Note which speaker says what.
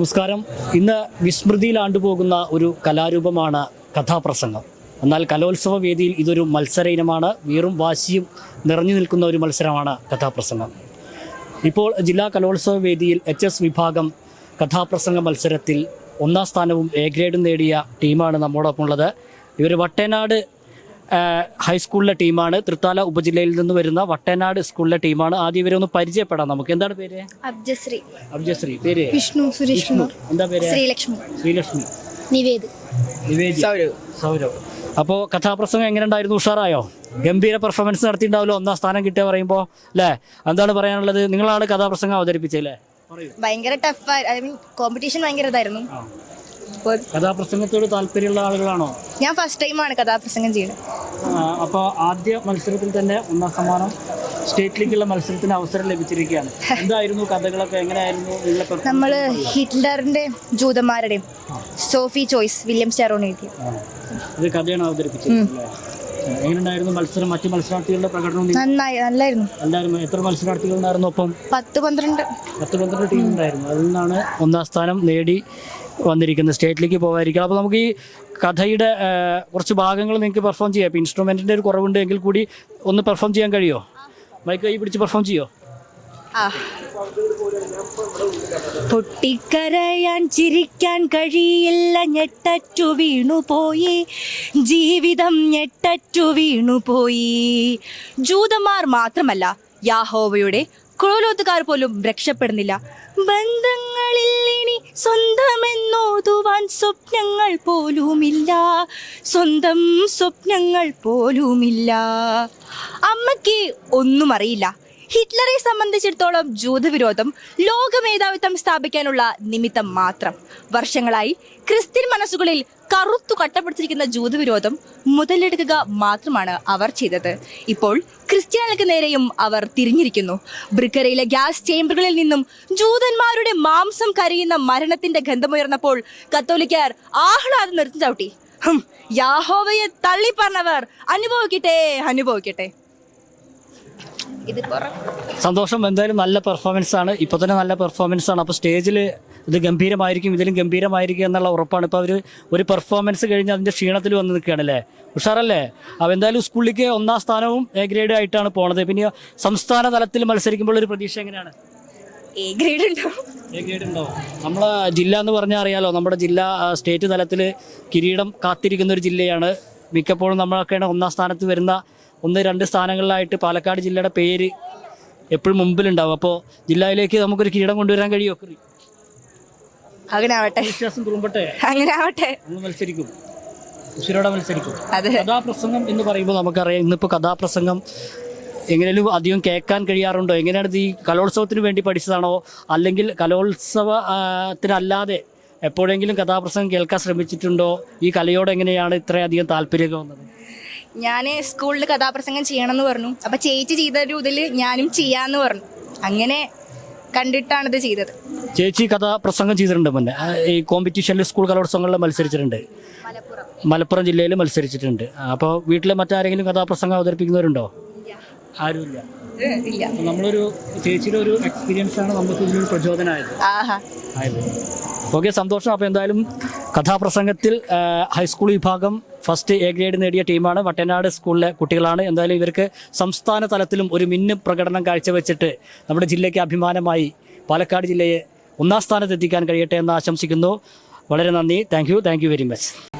Speaker 1: നമസ്കാരം. ഇന്ന് വിസ്മൃതിയിൽ ആണ്ടുപോകുന്ന ഒരു കലാരൂപമാണ് കഥാപ്രസംഗം. എന്നാൽ കലോത്സവ വേദിയിൽ ഇതൊരു മത്സര ഇനമാണ്. വീറും വാശിയും നിറഞ്ഞു നിൽക്കുന്ന ഒരു മത്സരമാണ് കഥാപ്രസംഗം. ഇപ്പോൾ ജില്ലാ കലോത്സവ വേദിയിൽ എച്ച് എസ് വിഭാഗം കഥാപ്രസംഗ മത്സരത്തിൽ ഒന്നാം സ്ഥാനവും എ ഗ്രേഡും നേടിയ ടീമാണ് നമ്മോടൊപ്പം ഉള്ളത് ഇവർ വട്ടേനാട് ഹൈസ്കൂളിലെ ടീമാണ്. തൃത്താല ഉപജില്ലയിൽ നിന്ന് വരുന്ന വട്ടേനാട് സ്കൂളിലെ ടീമാണ്. ആദ്യം ഇവരെ ഒന്ന് പരിചയപ്പെടാം നമുക്ക്. എന്താണ് പേര്?
Speaker 2: അബ്ജശ്രീ
Speaker 1: അബ്ജശ്രീ പേര്?
Speaker 2: വിഷ്ണു സുരേഷ് കുമാർ
Speaker 1: എന്താ പേര്?
Speaker 2: ശ്രീലക്ഷ്മി.
Speaker 1: ശ്രീലക്ഷ്മി.
Speaker 2: നിവേദ്.
Speaker 1: നിവേദ്. സൗരവ്. സൗരവ്. അപ്പോൾ കഥാപ്രസംഗം എങ്ങനെ ഉണ്ടായിരുന്നു ഉഷാറായോ? ഗംഭീര പെർഫോമൻസ് നടത്തിയിട്ടുണ്ടാവല്ലോ? ഒന്നാം സ്ഥാനം കിട്ടിയ പറയുമ്പോൾ അല്ലേ എന്താണ് പറയാനുള്ളത്? നിങ്ങളാണ് കഥാപ്രസംഗം അവതരിപ്പിച്ചല്ലേ പറയൂ.
Speaker 2: ഭയങ്കര ടഫ് ഐ മീൻ കോമ്പറ്റീഷൻ ഭയങ്കര ഇതായിരുന്നു. അപ്പോൾ
Speaker 1: കഥാപ്രസംഗത്തോട് താല്പര്യമുള്ള ആളുകളാണോ?
Speaker 2: ഞാൻ ഫസ്റ്റ് ടൈമാണ് കഥാപ്രസംഗം ചെയ്യുന്നത്.
Speaker 1: അപ്പോൾ ആദ്യ മത്സരത്തിൽ തന്നെ ഒന്നാം സമ്മാനം സ്റ്റേറ്റ് ലീഗിലെ മത്സരത്തിന് അവസരം ലഭിച്ചിരിക്കുകയാണ്. എന്തായിരുന്നു കഥകളൊക്കെ? എങ്ങനെയായിരുന്നു
Speaker 2: നമ്മൾ ഹിറ്റ്ലറിന്റെ ജൂതന്മാരുടെയും സോഫി ചോയ്സ് വില്യം സ്റ്റെറോൺ എഴുതിയ.
Speaker 1: ഇത് കഥയാണ് അവതരിപ്പിച്ചത്? എങ്ങനെയുണ്ടായിരുന്നു മത്സരം? മറ്റു മത്സരാർത്ഥികളുടെ പ്രകടനം
Speaker 2: നന്നായി നല്ലായിരുന്നു.
Speaker 1: എല്ലാവരും എത്ര മത്സരാർത്ഥികൾ ഉണ്ടായിരുന്നു ഒപ്പം?
Speaker 2: പത്ത് പന്ത്രണ്ട്.
Speaker 1: പത്ത് പന്ത്രണ്ട് ടീം ഉണ്ടായിരുന്നു. അതിൽ നിന്നാണ് ഒന്നാം സ്ഥാനം നേടി വന്നിരിക്കുന്നത് സ്റ്റേറ്റിലേക്ക് പോകാതിരിക്കുക അപ്പോൾ നമുക്ക് ഈ കഥയുടെ കുറച്ച് ഭാഗങ്ങൾ നിങ്ങൾക്ക് പെർഫോം ചെയ്യാം. ഇപ്പോൾ ഇൻസ്ട്രുമെന്റിന്റെ ഒരു കുറവുണ്ട് എങ്കിൽ കൂടി ഒന്ന് പെർഫോം ചെയ്യാൻ കഴിയുമോ മൈക്ക് കൈ പിടിച്ച് പെർഫോം
Speaker 2: ചെയ്യുമോ പൊട്ടിക്കരയാൻ ചിരിക്കാൻ കഴിയില്ല ഞെട്ടറ്റു വീണുപോയി ജീവിതം ഞെട്ടറ്റു വീണുപോയി ജൂതന്മാർ മാത്രമല്ല യാഹോവയുടെ കുഴലോത്തുകാർ പോലും രക്ഷപ്പെടുന്നില്ല. ബന്ധങ്ങളിൽ സ്വപ്നങ്ങൾ പോലുമില്ല. സ്വന്തം സ്വപ്നങ്ങൾ പോലുമില്ല. അമ്മയ്ക്ക് ഒന്നും അറിയില്ല. ഹിറ്റ്ലറെ സംബന്ധിച്ചിടത്തോളം ജൂതവിരോധം ലോകമേധാവിത്വം സ്ഥാപിക്കാനുള്ള നിമിത്തം മാത്രം. വർഷങ്ങളായി ക്രിസ്ത്യൻ മനസ്സുകളിൽ കറുത്തു കട്ടപിടിച്ചിരിക്കുന്ന ജൂതവിരോധം മുതലെടുക്കുക മാത്രമാണ് അവർ ചെയ്തത്. ഇപ്പോൾ ക്രിസ്ത്യാനികൾക്ക് നേരെയും അവർ തിരിഞ്ഞിരിക്കുന്നു. ബ്രിക്കരയിലെ ഗ്യാസ് ചേംബറുകളിൽ നിന്നും ജൂതന്മാരുടെ മാംസം കരയുന്ന മരണത്തിന്റെ ഗന്ധമുയർന്നപ്പോൾ കത്തോലിക്കാർ ആഹ്ലാദം നിർത്തി ചവിട്ടി. യാഹോവയെ തള്ളിപ്പറഞ്ഞവർ അനുഭവിക്കട്ടെ അനുഭവിക്കട്ടെ.
Speaker 1: സന്തോഷം. എന്തായാലും നല്ല പെർഫോമൻസ് ആണ്. ഇപ്പൊ തന്നെ നല്ല പെർഫോമൻസ് ആണ്. അപ്പോൾ സ്റ്റേജിൽ ഇത് ഗംഭീരമായിരിക്കും ഇതിലും ഗംഭീരമായിരിക്കും എന്നുള്ള ഉറപ്പാണ്. ഇപ്പോൾ അവർ ഒരു പെർഫോമൻസ് കഴിഞ്ഞ് അതിന്റെ ക്ഷീണത്തിൽ വന്ന് നിൽക്കുകയാണല്ലേ ഉഷാറല്ലേ? അപ്പോൾ എന്തായാലും സ്കൂളിലേക്ക് ഒന്നാം സ്ഥാനവും എ ഗ്രേഡ് ആയിട്ടാണ് പോണത്. പിന്നെ സംസ്ഥാന തലത്തിൽ മത്സരിക്കുമ്പോൾ ഒരു പ്രതീക്ഷ എങ്ങനെയാണ്?
Speaker 2: എ ഗ്രേഡ്
Speaker 1: നമ്മളെ ജില്ല എന്ന് പറഞ്ഞാൽ അറിയാലോ. നമ്മുടെ ജില്ല സ്റ്റേറ്റ് തലത്തിൽ കിരീടം കാത്തിരിക്കുന്ന ഒരു ജില്ലയാണ്. മിക്കപ്പോഴും നമ്മളൊക്കെയാണ് ഒന്നാം സ്ഥാനത്ത് വരുന്ന ഒന്ന് രണ്ട് സ്ഥാനങ്ങളിലായിട്ട് പാലക്കാട് ജില്ലയുടെ പേര് എപ്പോഴും മുമ്പിലുണ്ടാവും. അപ്പോൾ ജില്ലയിലേക്ക് നമുക്കൊരു കിരീടം കൊണ്ടുവരാൻ കഴിയുമോ
Speaker 2: അങ്ങനെ ആവട്ടെ
Speaker 1: വിശ്വാസം തുളുമ്പട്ടെ.
Speaker 2: അങ്ങനെ ആവട്ടെ
Speaker 1: നമ്മൾ മത്സരിക്കും. ഉശിരോടെ മത്സരിക്കും.
Speaker 2: അതെ.
Speaker 1: കഥാപ്രസംഗം എന്ന് പറയുമ്പോൾ നമുക്കറിയാം ഇന്നിപ്പോൾ കഥാപ്രസംഗം എങ്ങനെയും അധികം കേൾക്കാൻ കഴിയാറുണ്ടോ? എങ്ങനെയാണ് ഇത് ഈ കലോത്സവത്തിന് വേണ്ടി പഠിച്ചതാണോ? അല്ലെങ്കിൽ കലോത്സവത്തിനല്ലാതെ എപ്പോഴെങ്കിലും കഥാപ്രസംഗം കേൾക്കാൻ ശ്രമിച്ചിട്ടുണ്ടോ? ഈ കലയോട് എങ്ങനെയാണ് ഇത്രയധികം താല്പര്യമൊക്കെ വന്നത്
Speaker 2: ഞാൻ സ്കൂളിൽ കഥാപ്രസംഗം ചെയ്യണമെന്ന് പറഞ്ഞു. അപ്പോൾ ചേച്ചി ചെയ്തൊരു ഇതിൽ ഞാനും ചെയ്യാമെന്ന് പറഞ്ഞു. അങ്ങനെ കണ്ടിട്ടാണ് ഇത് ചെയ്തത്.
Speaker 1: ചേച്ചി കഥാപ്രസംഗം ചെയ്തിട്ടുണ്ട് മുന്നേ. ഈ കോമ്പറ്റീഷനിൽ സ്കൂൾ കലോത്സവങ്ങളിൽ മത്സരിച്ചിട്ടുണ്ട്.
Speaker 2: മലപ്പുറം.
Speaker 1: ജില്ലയിൽ മത്സരിച്ചിട്ടുണ്ട്. അപ്പോൾ വീട്ടിലെ മറ്റാരെങ്കിലും കഥാപ്രസംഗം അവതരിപ്പിക്കുന്നവരുണ്ടോ? ആരുമില്ല.
Speaker 2: ഇല്ല.
Speaker 1: നമ്മളൊരു ചേച്ചിയുടെ ഒരു എക്സ്പീരിയൻസ് ആണ് നമുക്ക് ഇതിനൊരു പ്രചോദനമായത് ഓക്കെ സന്തോഷം. അപ്പോൾ എന്തായാലും കഥാപ്രസംഗത്തിൽ ഹൈസ്കൂൾ വിഭാഗം ഫസ്റ്റ് എ ഗ്രേഡ് നേടിയ ടീമാണ് വട്ടനാട് സ്കൂളിലെ കുട്ടികളാണ്. എന്തായാലും ഇവർക്ക് സംസ്ഥാന തലത്തിലും ഒരു മിന്നും പ്രകടനം കാഴ്ചവെച്ചിട്ട് നമ്മുടെ ജില്ലയ്ക്ക് അഭിമാനമായി പാലക്കാട് ജില്ലയെ ഒന്നാം സ്ഥാനത്ത് എത്തിക്കാൻ കഴിയട്ടെ എന്ന് ആശംസിക്കുന്നു. വളരെ നന്ദി. Thank you thank you very much